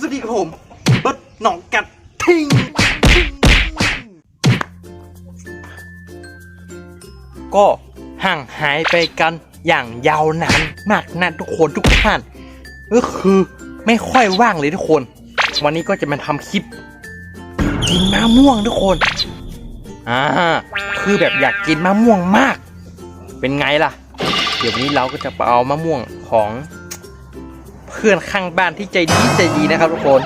สวัสดีครับผมเบิร์ดหนองกัดทิงก็ห่างหายไปกันอย่างยาวนานมากนะทุกคนทุกท่านก็คือไม่ค่อยว่างเลยทุกคน วันนี้ก็จะมาทำคลิป กินมะม่วงทุกคนอ่าคือแบบอยากกินมะม่วงมาก เป็นไงล่ะ เดี๋ยววันนี้เราก็จะไปเอามะม่วงของ เพื่อนข้างบ้านที่ใจดีใจดีนะครับทุกคน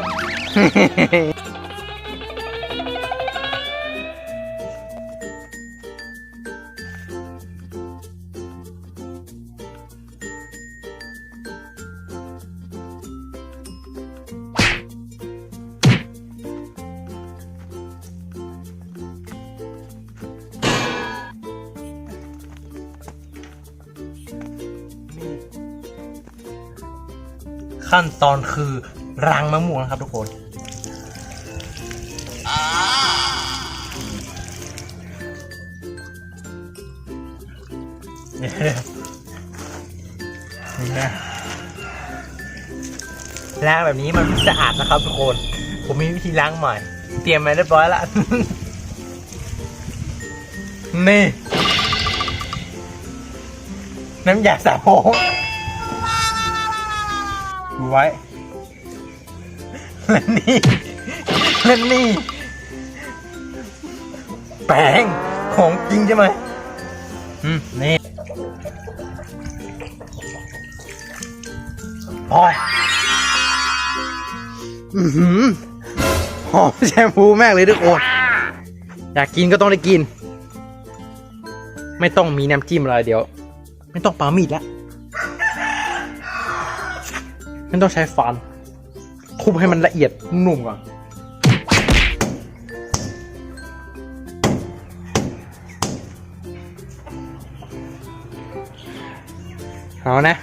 ขั้นตอนคือรางมะม่วงนะครับทุกคนนี่นะล้างแบบนี้มันสะอาดนะครับทุกคน ผมมีวิธีล้างใหม่ เตรียมมาเรียบร้อยล้วนี่ น้ำยาสระผม ดูไว้ และนี่ และนี่ แป้งของจริงใช่ไหมอืม นี่โอ้ยอือหือหอมแชมพูแมากเลยทุกคนอยากกินก็ต้องได้กิน ไม่ต้องมีน้ำจิ้มอะไรเดี๋ยว ไม่ต้องปามีดแล้ว ไม่ต้องใช้ฟันทุบให้มันละเอียดนุ่มก่อน เอานะ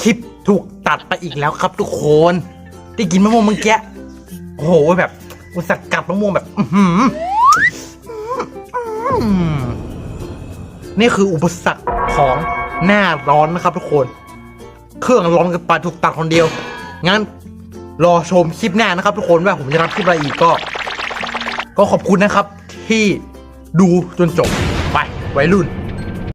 คลิปถูกตัดไปอีกแล้วครับทุกคน ได้กินมะม่วงเมื่อกี้โอ้โหแบบอุตส่าห์กัดมะม่วงแบบ อื้อหืออืม นี่คืออุปสรรคของหน้าร้อนนะครับทุกคน เครื่องร้อนกันไปถูกตัดคนเดียว งั้นรอชมคลิปหน้านะครับ ทุกคนว่าผมจะทำคลิปอะไรอีกก็ ก็ขอบคุณนะครับที่ดูจนจบไปไวรุ่น